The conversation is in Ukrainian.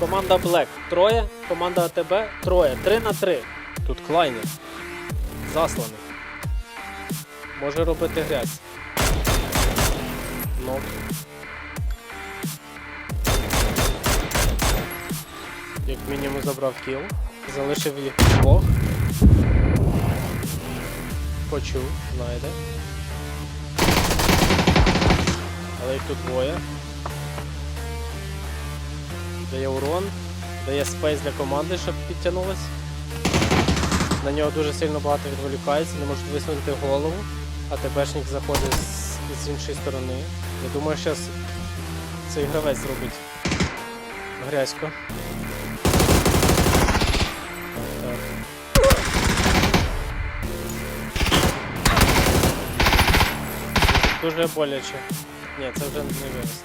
Команда Black троє, команда АТБ троє. Три на три. Тут клайнер. Засланий. Може робити грязь. Ну. Як мінімум забрав кіл. Залишив їх двох. Почув, знайде. Але їх тут двоє. Дає урон, дає спейс для команди, щоб підтягнулась. На нього дуже сильно багато відволікається, не можуть висунути голову, а ТБшник заходить з, з іншої сторони. Я думаю, зараз цей гравець зробить грязько. Дуже боляче. Ні, це вже не виріс.